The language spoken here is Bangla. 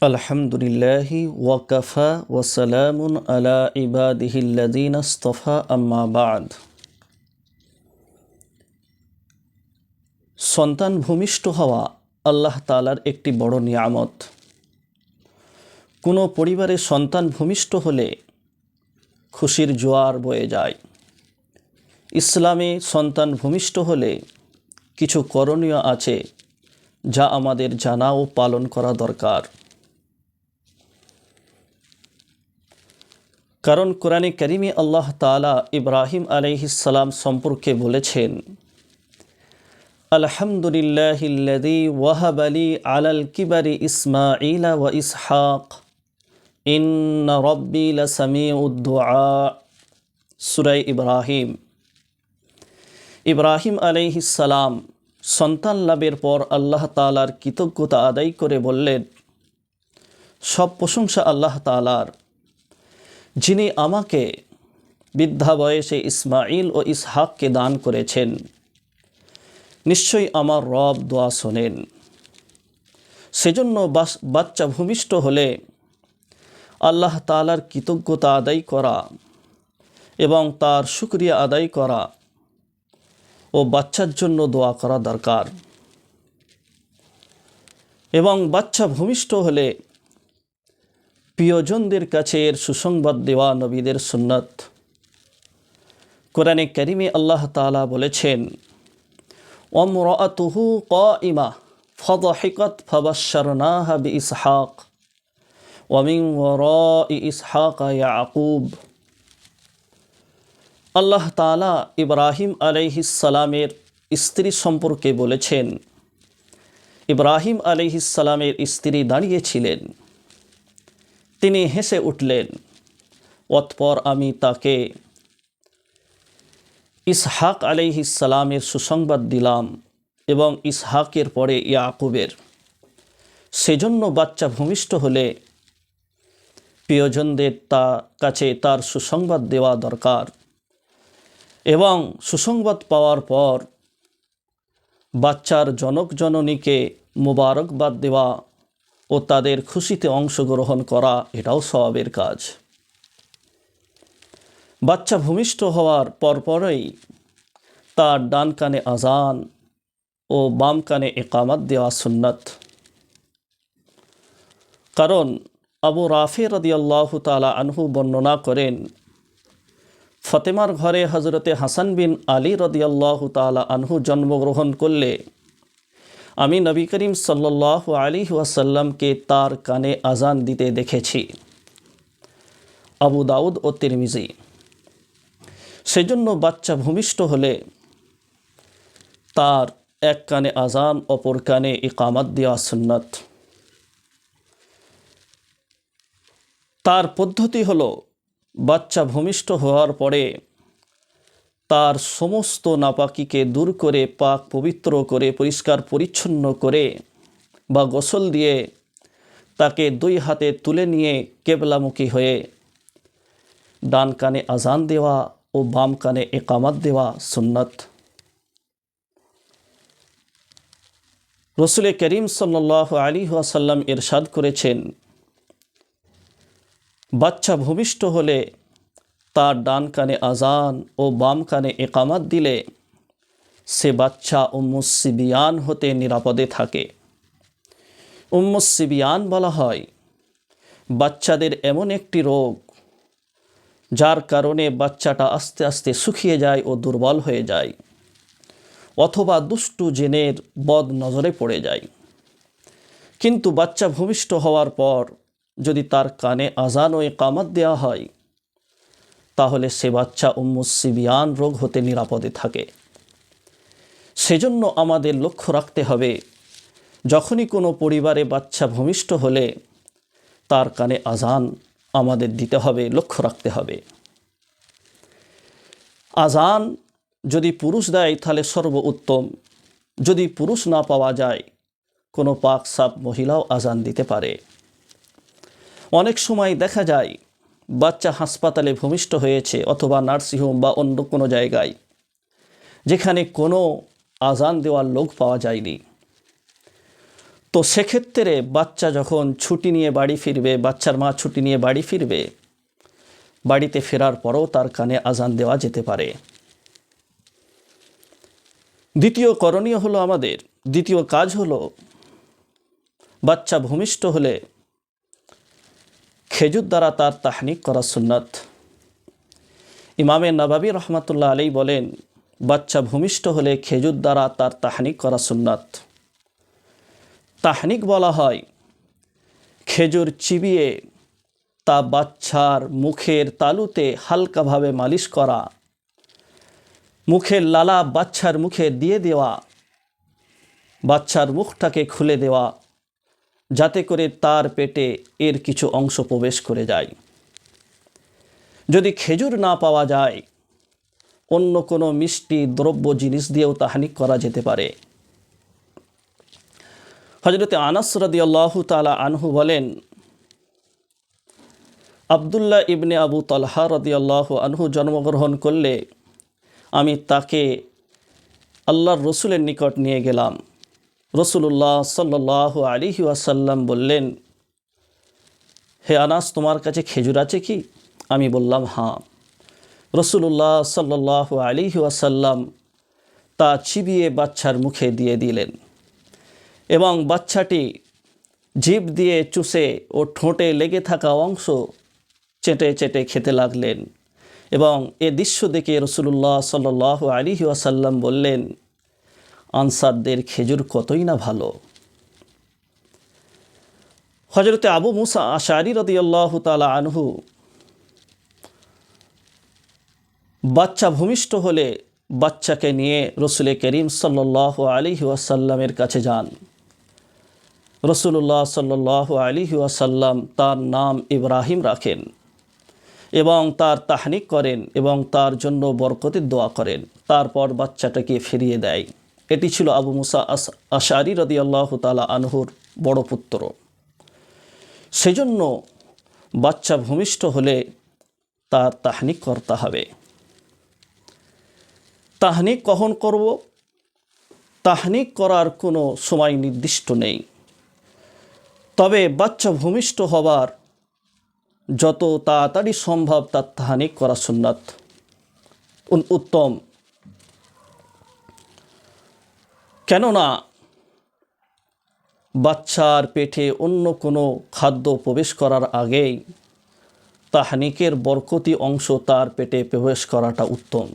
আলহামদুলিল্লাহ ওয়াকাফা ওয়াসালামুন আলা ইবাদিহিল্লাদিন আস্তফা আম্মা বাদ। সন্তান ভূমিষ্ঠ হওয়া আল্লাহ তালার একটি বড় নিয়ামত। কোনো পরিবারে সন্তান ভূমিষ্ঠ হলে খুশির জোয়ার বয়ে যায়। ইসলামে সন্তান ভূমিষ্ঠ হলে কিছু করণীয় আছে যা আমাদের জানা ও পালন করা দরকার। কারণ কোরআনে করিমে আল্লাহ তালা ইব্রাহিম আলাইহিসালাম সম্পর্কে বলেছেন আলহামদুলিল্লাহিল্লাদি ওয়াহাব আলী আলাল কিবারি ইসমাইলা ওয়া ইসহাক, ইন্না রব্বি লাসামি উদ্দুআ সুরাই ইব্রাহিম। ইব্রাহিম আলাইহিসালাম সন্তান লাভের পর আল্লাহ তালার কৃতজ্ঞতা আদায় করে বললেন, সব প্রশংসা আল্লাহ তালার যিনি আমাকে বৃদ্ধা বয়সে ইসমাইল ও ইসহাককে দান করেছেন, নিশ্চয়ই আমার রব দোয়া শোনেন। সেজন্য বাচ্চা ভূমিষ্ঠ হলে আল্লাহ তালার কৃতজ্ঞতা আদায় করা এবং তার শুক্রিয়া আদায় করা ও বাচ্চার জন্য দোয়া করা দরকার। এবং বাচ্চা ভূমিষ্ঠ হলে প্রিয়জনদের কাছে এর সুসংবাদ দেওয়া নবীদের সুন্নত। কোরআনে করিমে আল্লাহ তালা বলেছেন অমরাতুহু ক ইমা ফদহিকত ফবাশরনাহ বি ইসহাক ওমিং ইসহাক ইয়াকুব। আল্লাহ তালা ইব্রাহিম আলাইহিসালামের স্ত্রী সম্পর্কে বলেছেন, ইব্রাহিম আলাইহিসালামের স্ত্রী দাঁড়িয়েছিলেন। তিনি হেসে উঠলেন, অতপর আমি তাকে ইসহাক আলাইহিসালামের সুসংবাদ দিলাম এবং ইসহাকের পরে ইয়াকুবের। সেজন্য বাচ্চা ভূমিষ্ঠ হলে প্রিয়জনদের তা কাছে তার সুসংবাদ দেওয়া দরকার এবং সুসংবাদ পাওয়ার পর বাচ্চার জনক জননীকে মোবারকবাদ দেওয়া ও তাদের খুশিতে অংশগ্রহণ করা এটাও স্বভাবের কাজ। বাচ্চা ভূমিষ্ঠ হওয়ার পরপরই তার ডান কানে আজান ও বাম কানে একামাত দেওয়া সুন্নত। কারণ আবু রাফি রদিয়াল্লাহ তালা আনহু বর্ণনা করেন, ফতেমার ঘরে হজরতে হাসান বিন আলী রদিয়াল্লাহ তালা আনহু জন্মগ্রহণ করলে আমি নবী করিম সাল্লাহ আলী ওয়াসাল্লামকে তার কানে আজান দিতে দেখেছি। আবু দাউদ ও তিরমিজি। সেজন্য বাচ্চা ভূমিষ্ঠ হলে তার এক কানে আজান অপর কানে ইকামাত দেওয়া সুন্নত। তার পদ্ধতি হল, বাচ্চা ভূমিষ্ঠ হওয়ার পরে তার সমস্ত নাপাকিকে দূর করে, পাক পবিত্র করে, পরিষ্কার পরিচ্ছন্ন করে বা গোসল দিয়ে তাকে দুই হাতে তুলে নিয়ে কেবলামুখী হয়ে ডান কানে আজান দেওয়া ও বাম কানে একামাত দেওয়া সুন্নত। রসুল করিম সাল্লাহ আলী আসাল্লাম এরশাদ করেছেন, বাচ্চা ভূমিষ্ঠ হলে তার ডান কানে আজান ও বাম কানে একামাত দিলে সে বাচ্চা উম্মুসিবিয়ান হতে নিরাপদে থাকে। উম্মুসিবিয়ান বলা হয়, বাচ্চাদের এমন একটি রোগ যার কারণে বাচ্চাটা আস্তে আস্তে শুকিয়ে যায় ও দুর্বল হয়ে যায় অথবা দুষ্টু জেনের বদ নজরে পড়ে যায়। কিন্তু বাচ্চা ভূমিষ্ঠ হওয়ার পর যদি তার কানে আজান ও একামত দেওয়া হয় তাহলে সে বাচ্চা উম্মুসিবিয়ান রোগ হতে নিরাপদে থাকে। সেজন্য আমাদের লক্ষ্য রাখতে হবে, যখনই কোনো পরিবারে বাচ্চা ভূমিষ্ঠ হলে তার কানে আজান আমাদের দিতে হবে, লক্ষ্য রাখতে হবে। আজান যদি পুরুষ দেয় তাহলে সর্ব উত্তম যদি পুরুষ না পাওয়া যায়, কোনো পাক সাপ মহিলাও আজান দিতে পারে। অনেক সময় দেখা যায় বাচ্চা হাসপাতালে ভূমিষ্ঠ হয়েছে অথবা নার্সিংহোম বা অন্য কোনো জায়গায়, যেখানে কোনো আজান দেওয়ার লোক পাওয়া যায়নি। তো সেক্ষেত্রে বাচ্চা যখন ছুটি নিয়ে বাড়ি ফিরবে, বাচ্চার মা ছুটি নিয়ে বাড়ি ফিরবে, বাড়িতে ফেরার পরও তার কানে আজান দেওয়া যেতে পারে। দ্বিতীয় করণীয় হলো আমাদের, দ্বিতীয় কাজ হলো বাচ্চা ভূমিষ্ঠ হলে খেজুর দ্বারা তার তাহনিক করা সুন্নাত। ইমামে নবাবী রহমতুল্লাহ আলী বলেন, বাচ্চা ভূমিষ্ঠ হলে খেজুর দ্বারা তার তাহনিক করা সুন্নাত। তাহনিক বলা হয়, খেজুর চিবিয়ে তা বাচ্চার মুখের তালুতে হালকাভাবে মালিশ করা, মুখের লালা বাচ্চার মুখে দিয়ে দেওয়া, বাচ্চার মুখটাকে খুলে দেওয়া যাতে করে তার পেটে এর কিছু অংশ প্রবেশ করে যায়। যদি খেজুর না পাওয়া যায়, অন্য কোনো মিষ্টি দ্রব্য জিনিস দিয়েও তাহানিক করা যেতে পারে। হজরতে আনাস রদি আল্লাহ তালা আনহু বলেন, আবদুল্লাহ ইবনে আবু তলহা রদি আল্লাহ আনহু জন্মগ্রহণ করলে আমি তাকে আল্লাহর রসুলের নিকট নিয়ে গেলাম। রসুল্লাহ সাল্লাহ আলিহি আসাল্লাম বললেন, হে আনাস, তোমার কাছে খেজুর আছে কি? আমি বললাম হাঁ রসুল্লাহ সাল্লাহ আলিহি আসাল্লাম তা চিবিয়ে বাচ্চার মুখে দিয়ে দিলেন এবং বাচ্চাটি জিভ দিয়ে চুষে ও ঠোঁটে লেগে থাকা অংশ চেটে চেটে খেতে লাগলেন এবং এ দৃশ্য দেখে রসুল্লাহ সাল আলিহি আসাল্লাম বললেন আনসারদের খেজুর কতই না ভালো। হজরতে আবু মুসা আশারি রদিয়াল্লাহ তালা আনহু বাচ্চা ভূমিষ্ঠ হলে বাচ্চাকে নিয়ে রসুল করিম সাল্লাহ আলী ওয়াসাল্লামের কাছে যান। রসুল্লাহ সাল্লাহ আলী ওয়াসাল্লাম তার নাম ইব্রাহিম রাখেন এবং তার তাহনিক করেন এবং তার জন্য বরকতের দোয়া করেন। তারপর বাচ্চাটাকে ফিরিয়ে দেয়। এটি ছিল আবু মুসা আস আশারি রদি আল্লাহ তালা আনহুর বড় পুত্র। সেজন্য বাচ্চা ভূমিষ্ঠ হলে তার তাহনিক করতে হবে। তাহনিক কখন করব? তাহনিক করার কোনো সময় নির্দিষ্ট নেই। তবে বাচ্চা ভূমিষ্ঠ হবার যত তাড়াতাড়ি সম্ভব তার তাহানিক করা সুন্নাত। উত্তম। কেননা বাচ্চার পেটে অন্য কোনো খাদ্য প্রবেশ করার আগেই তাহানিকের বরকতি অংশ তার পেটে প্রবেশ করাটা উত্তম।